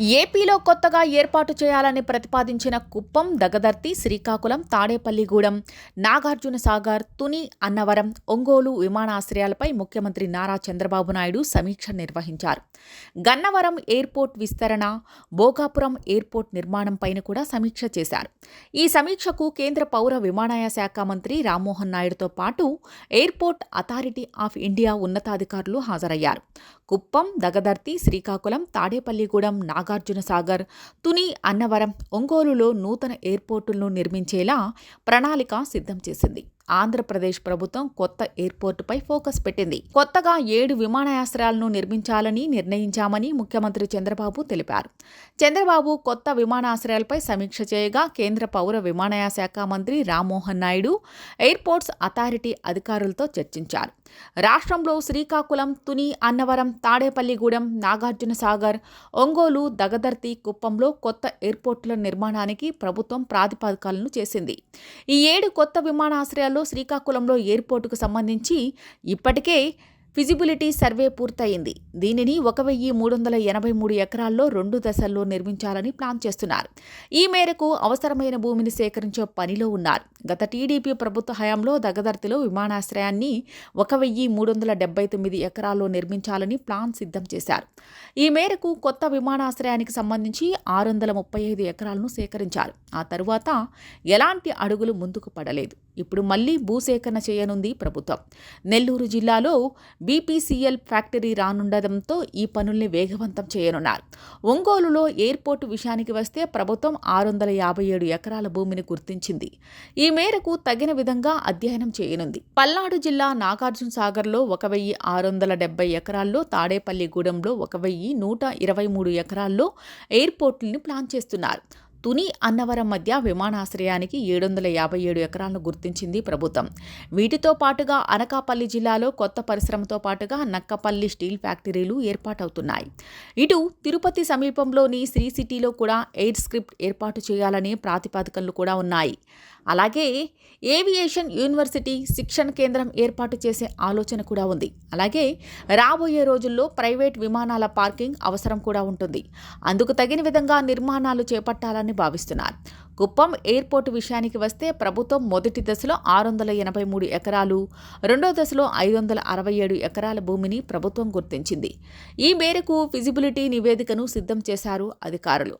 ఏపీలో కొత్తగా ఏర్పాటు చేయాలని ప్రతిపాదించిన కుప్పం దగదర్తి శ్రీకాకుళం తాడేపల్లిగూడెం నాగార్జున సాగర్ తుని అన్నవరం ఒంగోలు విమానాశ్రయాలపై ముఖ్యమంత్రి నారా చంద్రబాబు నాయుడు సమీక్ష నిర్వహించారు. గన్నవరం ఎయిర్పోర్ట్ విస్తరణ భోగాపురం ఎయిర్పోర్ట్ నిర్మాణంపైన కూడా సమీక్ష చేశారు. ఈ సమీక్షకు కేంద్ర పౌర విమానయాన శాఖ మంత్రి రామ్మోహన్ నాయుడుతో పాటు ఎయిర్పోర్ట్ అథారిటీ ఆఫ్ ఇండియా ఉన్నతాధికారులు హాజరయ్యారు. కుప్పం దగదర్తి శ్రీకాకుళం తాడేపల్లిగూడెం నాగార్జున సాగర్ తుని అన్నవరం ఒంగోలులో నూతన ఎయిర్పోర్టులను నిర్మించేలా ప్రణాళిక సిద్ధం చేసింది. ఆంధ్రప్రదేశ్ ప్రభుత్వం కొత్త ఎయిర్పోర్టుపై ఫోకస్ పెట్టింది. కొత్తగా ఏడు విమానాశ్రయాలను నిర్మించాలని నిర్ణయించామని ముఖ్యమంత్రి చంద్రబాబు తెలిపారు. చంద్రబాబు కొత్త విమానాశ్రయాలపై సమీక్ష చేయగా కేంద్ర పౌర విమానయాన శాఖ మంత్రి రామ్మోహన్ నాయుడు ఎయిర్పోర్ట్స్ అథారిటీ అధికారులతో చర్చించారు. రాష్ట్రంలో శ్రీకాకుళం తుని అన్నవరం తాడేపల్లిగూడెం నాగార్జున సాగర్ ఒంగోలు దగదర్తి కుప్పంలో కొత్త ఎయిర్పోర్టుల నిర్మాణానికి ప్రభుత్వం ప్రాతిపదికలను చేసింది. ఈ ఏడు కొత్త విమానాశ్రయాలు జిల్లాలో శ్రీకాకుళంలో ఎయిర్పోర్టుకు సంబంధించి ఇప్పటికే ఫిజిబిలిటీ సర్వే పూర్తయింది. దీనిని ఒక వెయ్యి మూడు వందల ఎనభై మూడు ఎకరాల్లో రెండు దశల్లో నిర్మించాలని ప్లాన్ చేస్తున్నారు. ఈ మేరకు అవసరమైన భూమిని సేకరించే పనిలో ఉన్నారు. గత టీడీపీ ప్రభుత్వ హయాంలో దగదర్తిలో విమానాశ్రయాన్ని ఒక వెయ్యి మూడు వందల డెబ్బై తొమ్మిది ఎకరాల్లో నిర్మించాలని ప్లాన్ సిద్ధం చేశారు. ఈ మేరకు కొత్త విమానాశ్రయానికి సంబంధించి ఆరు వందల ముప్పై ఐదు ఎకరాలను సేకరించారు. ఆ తరువాత ఎలాంటి అడుగులు ముందుకు పడలేదు. ఇప్పుడు మళ్ళీ భూసేకరణ చేయనుంది ప్రభుత్వం. నెల్లూరు జిల్లాలో బీపీసీఎల్ ఫ్యాక్టరీ రానుండడంతో ఈ పనుల్ని వేగవంతం చేయనున్నారు. ఒంగోలులో ఎయిర్పోర్టు విషయానికి వస్తే ప్రభుత్వం ఆరు వందల యాభై ఏడు ఎకరాల భూమిని గుర్తించింది. ఈ మేరకు తగిన విధంగా అధ్యయనం చేయనుంది. పల్నాడు జిల్లా నాగార్జున సాగర్లో ఒక వెయ్యి ఆరు వందల డెబ్బై ఎకరాల్లో తాడేపల్లిగూడెంలో ఒక వెయ్యి నూట ఇరవై మూడు ఎకరాల్లో ఎయిర్పోర్టుల్ని ప్లాన్ చేస్తున్నారు. తుని అన్నవరం మధ్య విమానాశ్రయానికి ఏడు వందల యాభై ఏడు ఎకరాలను గుర్తించింది ప్రభుత్వం. వీటితో పాటుగా అనకాపల్లి జిల్లాలో కొత్త పరిశ్రమతో పాటుగా నక్కపల్లి స్టీల్ ఫ్యాక్టరీలు ఏర్పాటవుతున్నాయి. ఇటు తిరుపతి సమీపంలోని శ్రీ సిటీలో కూడా ఎయిర్ స్క్రిప్ట్ ఏర్పాటు చేయాలనే ప్రాతిపాదికలు కూడా ఉన్నాయి. అలాగే ఏవియేషన్ యూనివర్సిటీ శిక్షణ కేంద్రం ఏర్పాటు చేసే ఆలోచన కూడా ఉంది. అలాగే రాబోయే రోజుల్లో ప్రైవేట్ విమానాల పార్కింగ్ అవసరం కూడా ఉంటుంది. అందుకు తగిన విధంగా నిర్మాణాలు చేపట్టాలని భావిస్తున్నారు. కుప్పం ఎయిర్పోర్టు విషయానికి వస్తే ప్రభుత్వం మొదటి దశలో ఆరు వందల ఎనభై మూడు ఎకరాలు రెండో దశలో ఐదు వందల అరవై ఏడు ఎకరాల భూమిని ప్రభుత్వం గుర్తించింది. ఈ మేరకు ఫిజిబిలిటీ నివేదికను సిద్ధం చేశారు అధికారులు.